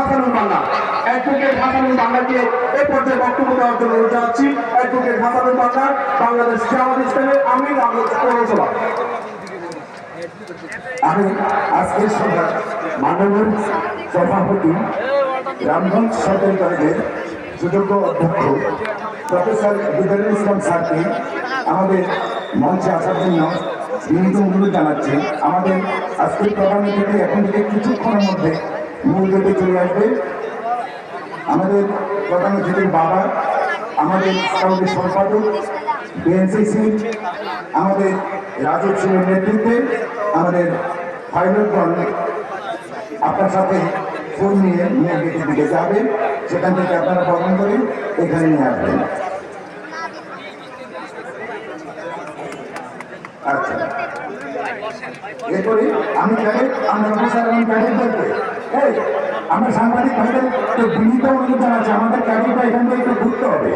Hasanul Bangla. Advocate Hasanul বাংলাকে এই পর্যায়ে বক্তব্য দেওয়ার জন্য জানাচ্ছি। অ্যাডভোকেট হাসানুল বাংলা, বাংলাদেশ ইসলামের আমির আহমদ পৌরসভা। আমি আজকের সভা মাননীয় সভাপতি রামগঞ্জ সরকারি কলেজের সুযোগ্য অধ্যক্ষ প্রফেসর বিদারুল ইসলাম স্যারকে আমাদের মঞ্চে আসার জন্য বিনীত অনুরোধ জানাচ্ছি। আমাদের আজকের থেকে এখন থেকে কিছুক্ষণের মধ্যে মূল চলে আসবে। আমাদের প্রধান অতিথির বাবা, আমাদের আমাদের সম্পাদক বিএনসিসি আমাদের সিংয়ের নেতৃত্বে, আমাদের পাইলটগণ আপনার সাথে ফোন নিয়ে নিয়ে দিকে যাবে। সেখান থেকে আপনারা বহন করে এখানে নিয়ে আসবেন। আচ্ছা। এরপরে আমি চাই আমরা অফিসার এবং ক্যাডেটদেরকে এই আমরা সাংবাদিক ভাইদের তো বিনীত অনুরোধ জানাচ্ছি আমাদের ক্যাডেটরা এখান থেকে একটু ঘুরতে হবে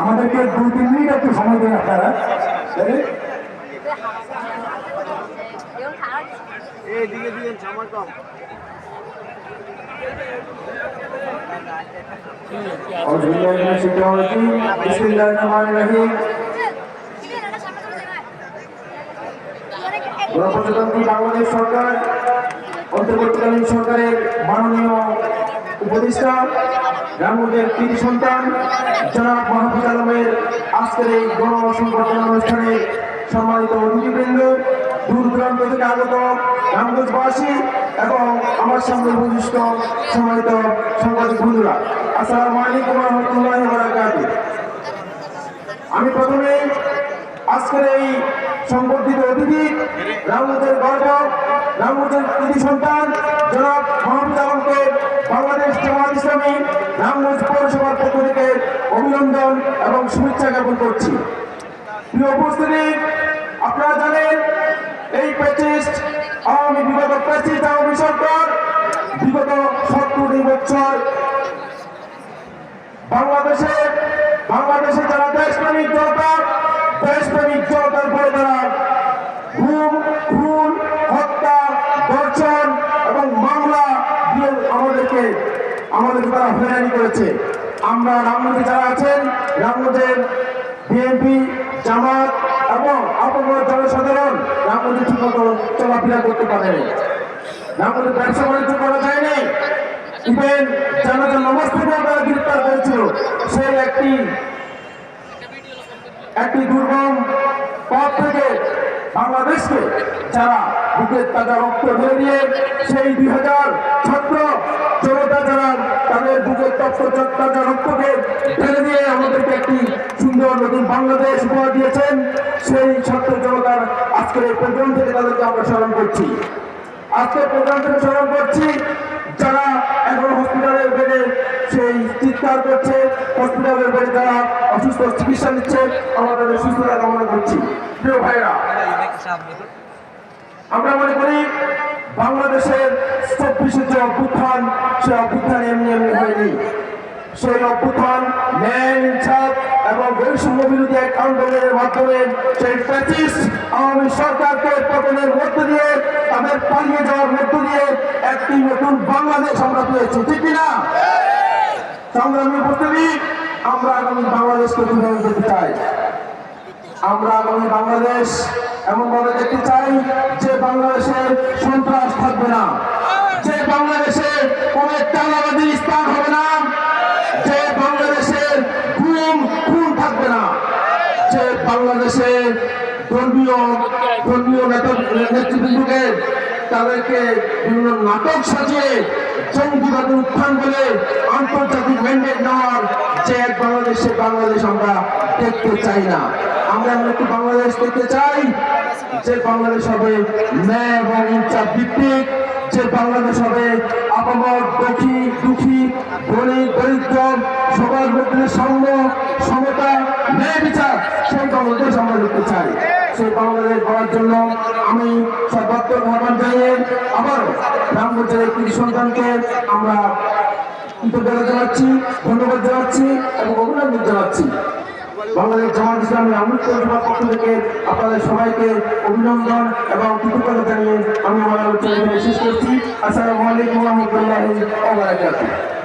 আমাদেরকে দুই তিন মিনিট একটু সময় দেন আপনারা তাহলে এইদিকে দিকে সময় কম أعوذ بالله من الشيطان الرجيم بسم الله الرحمن الرحيم গণপ্রজাতন্ত্রী বাংলাদেশ সরকার অন্তর্বর্তীকালীন সরকারের মাননীয় উপদেষ্টা রামুদের কৃতি সন্তান, জনাব মাহফুজ আলমের আজকের এই গণ সংবর্ধনা অনুষ্ঠানে সম্মানিত অতিথিবৃন্দ, দূর দূরান্ত থেকে আগত রামগঞ্জবাসী এবং আমার সামনে উপবিষ্ট সম্মানিত সাংবাদিক বন্ধুরা। আসসালামু আলাইকুম রহমতুল্লাহ আমি প্রথমে আজকের এই সংবর্ধিত অতিথি রামদের গর্ব রামদের কৃতি সন্তান, জনাব মোহাম্মদ আলমকে বাংলাদেশ জামাত ইসলামী রামগঞ্জ পৌরসভার পক্ষ থেকে অভিনন্দন এবং শুভেচ্ছা জ্ঞাপন করছি। প্রিয় উপস্থিতি, আপনারা জানেন, এই প্যাচিস্ট আওয়ামী আমাদেরকে তারা হয়রানি করেছে। আমরা রামগঞ্জে যারা আছেন রামগঞ্জের বিএনপি জামাত এবং আপনার জনসাধারণ রামগঞ্জে ঠিকমতো চলাফেরা করতে পারেনি। রামগঞ্জে ব্যবসা বাণিজ্য করা যায়নি। ইভেন জানাজা নামাজ থেকেও তারা গ্রেপ্তার করেছিল সে একটি একটি দুর্গম পথ থেকে বাংলাদেশকে যারা বুকের তাজা রক্ত ঢেলে দিয়ে সেই দুই হাজার সেই ছাত্র জনতার আজকের এই প্রোগ্রাম থেকে তাদেরকে আমরা স্মরণ করছি। আজকের প্রোগ্রাম থেকে স্মরণ করছি যারা এখন হসপিটালের বেডে সেই চিৎকার করছে হসপিটালের বেডে যারা অসুস্থ চিকিৎসা নিচ্ছে, আমরা তাদের সুস্থতা কামনা করছি। প্রিয় ভাইরা আমরা মনে করি বাংলাদেশের চব্বিশের যে অভ্যুত্থান সে অভ্যুত্থান এমনি এমনি হয়নি। সেই অভ্যুত্থান ন্যায় ইনসাফ এবং বৈষম্য বিরোধী এক আন্দোলনের মাধ্যমে সেই ফ্যাসিস্ট আওয়ামী সরকারকে পতনের মধ্য দিয়ে, তাদের পালিয়ে যাওয়ার মধ্য দিয়ে একটি নতুন বাংলাদেশ আমরা পেয়েছি, ঠিক কিনা? সংগ্রামী উপস্থিতি, আমরা আগামী বাংলাদেশকে কীভাবে পেতে চাই। আমরা আগামী বাংলাদেশ এমন ভাবে দেখতে চাই যে বাংলাদেশে সন্ত্রাস থাকবে না। ধর্মীয় ধর্মীয় নেতা নেতৃবৃন্দকে তাদেরকে বিভিন্ন নাটক সাজিয়ে জঙ্গিবাদের উত্থান বলে আন্তর্জাতিক ম্যান্ডেট নেওয়ার যে এক বাংলাদেশে বাংলাদেশ আমরা দেখতে চাই না। আমরা এমন বাংলাদেশ দেখতে চাই যে বাংলাদেশ হবে ন্যায় এবং ইনসাফ ভিত্তিক, যে বাংলাদেশ হবে আপামর দুঃখী দুঃখী, ধনী, দরিদ্র সবার মধ্যে সাম্য সমতা, ন্যায় বিচার, সেই বাংলাদেশ আমরা দেখতে চাই। সেই বাংলাদেশ গড়ার জন্য আমি সর্বাত্মক আহ্বান জানিয়ে আবার রামগঞ্জের এই কৃষি সন্তানকে আমরা কৃতজ্ঞতা জানাচ্ছি, ধন্যবাদ জানাচ্ছি এবং অভিনন্দন জানাচ্ছি। বাংলাদেশ জামাত ইসলামী আমৃত সভার পক্ষ থেকে আপনাদের সবাইকে অভিনন্দন এবং কৃতজ্ঞতা জানিয়ে আমি আমার আলোচনা শেষ করছি। আসসালামু আলাইকুম রহমতুল্লাহ